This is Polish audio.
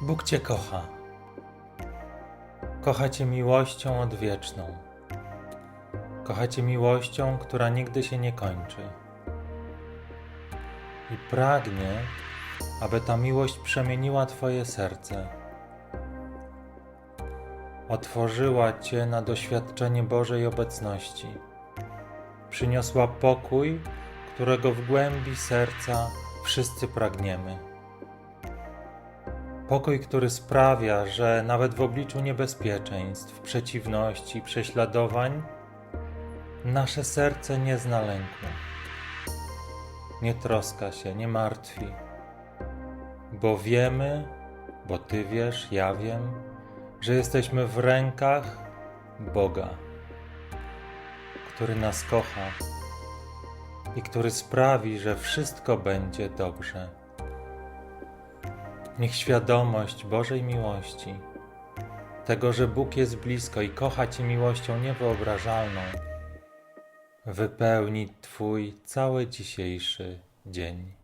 Bóg Cię kocha. Kocha Cię miłością odwieczną. Kocha Cię miłością, która nigdy się nie kończy. I pragnie, aby ta miłość przemieniła Twoje serce. Otworzyła Cię na doświadczenie Bożej obecności. Przyniosła pokój, którego w głębi serca wszyscy pragniemy. Pokój, który sprawia, że nawet w obliczu niebezpieczeństw, przeciwności, prześladowań, nasze serce nie zna lęku. Nie troska się, nie martwi, bo wiemy, bo Ty wiesz, ja wiem, że jesteśmy w rękach Boga, który nas kocha i który sprawi, że wszystko będzie dobrze. Niech świadomość Bożej miłości, tego, że Bóg jest blisko i kocha Cię miłością niewyobrażalną, wypełni Twój cały dzisiejszy dzień.